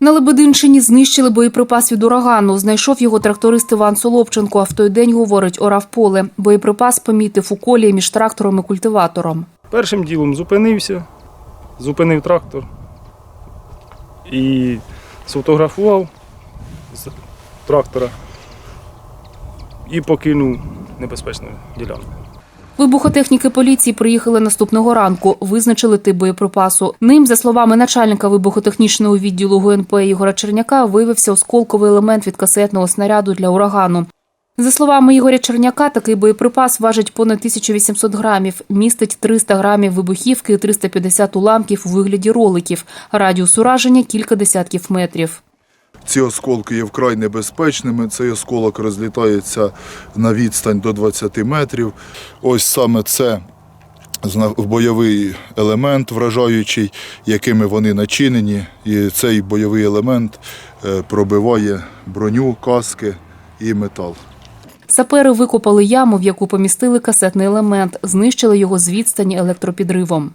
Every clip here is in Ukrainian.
На Лебединщині знищили боєприпас від урагану. Знайшов його тракторист Іван Солопченко. А в той день, говорить, орав поле. Боєприпас помітив у колії між трактором і культиватором. Першим ділом зупинився, зупинив трактор і сфотографував з трактора і покинув небезпечну ділянку. Вибухотехніки поліції приїхали наступного ранку. Визначили тип боєприпасу. Ним, за словами начальника вибухотехнічного відділу ГУНП Ігора Черняка, виявився осколковий елемент від касетного снаряду для урагану. За словами Ігоря Черняка, такий боєприпас важить понад 1800 грамів, містить 300 грамів вибухівки і 350 уламків у вигляді роликів. Радіус ураження кілька десятків метрів. Ці осколки є вкрай небезпечними. Цей осколок розлітається на відстань до 20 метрів. Ось саме це бойовий елемент вражаючий, якими вони начинені. І цей бойовий елемент е, пробиває броню, каски і метал. Сапери викопали яму, в яку помістили касетний елемент, знищили його з відстані електропідривом.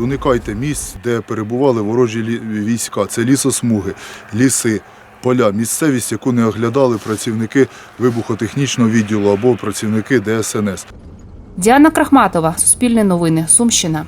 Уникайте місць, де перебували ворожі війська. Це лісосмуги, ліси, поля, місцевість, яку не оглядали працівники вибухотехнічного відділу або працівники ДСНС. Діана Крахматова, Суспільне новини, Сумщина.